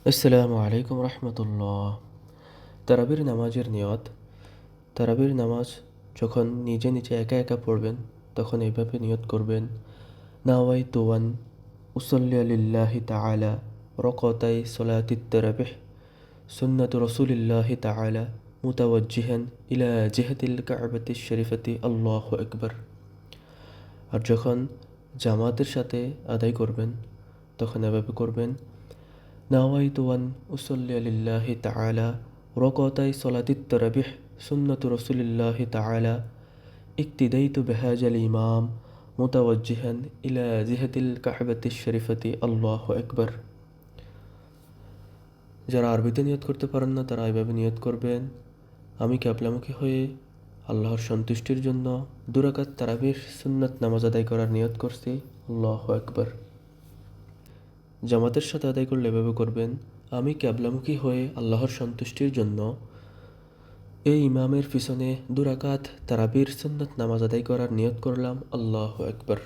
আসসালামু আলাইকুম রহমতুল্লাহ তারাবির নামাজের নিয়ত তারাবির নামাজ যখন নিজে নিজে একা একা পড়বেন, তখন এইভাবে নিয়ত করবেন নাওয়াই তোয়ান উসল্লি আলিল্লাহি তাআলা রকতাই সলাতিত তারাবিহ, সুন্নাত রসুলিল্লাহি তাআলা মুতাওয়াজ্জিহান ইলা জিহাতিল কাবাতি শরীফাতি, আল্লাহ আকবার। আর যখন জামাতের সাথে আদায় করবেন, তখন এভাবে করবেন নাওয়াইতুয়ান উসল্লি আলিল্লাহি তালা রকতাই সলাতিত্ত রবিহ সুন্নত রসুলিল্লাহি তালা ইকতিদাইতু বেহাজ আল ইমাম মোতাওয়াজিহান ইলা জিহাতিল কাহবাতি শরীফতি আল্লাহ একবার যারা আরবিতে নিয়ত করতে পারেন না, তারা এভাবে নিয়ত করবেন, আমি ক্যাবলামুখী হয়ে আল্লাহর সন্তুষ্টির জন্য দুরাকাত তারাবির সুন্নত নামাজ আদায় করার নিয়ত করছি? আল্লাহ একবার জামাতের সাথে আদায় করলে এভাবে করবেন? আমি ক্যাবলামুখী হয়ে আল্লাহর সন্তুষ্টির জন্য এই ইমামের পিছনে দুরাকাত তারাবির সন্ন্যত নামাজ আদায় করার নিয়ত করলাম? আল্লাহ একবার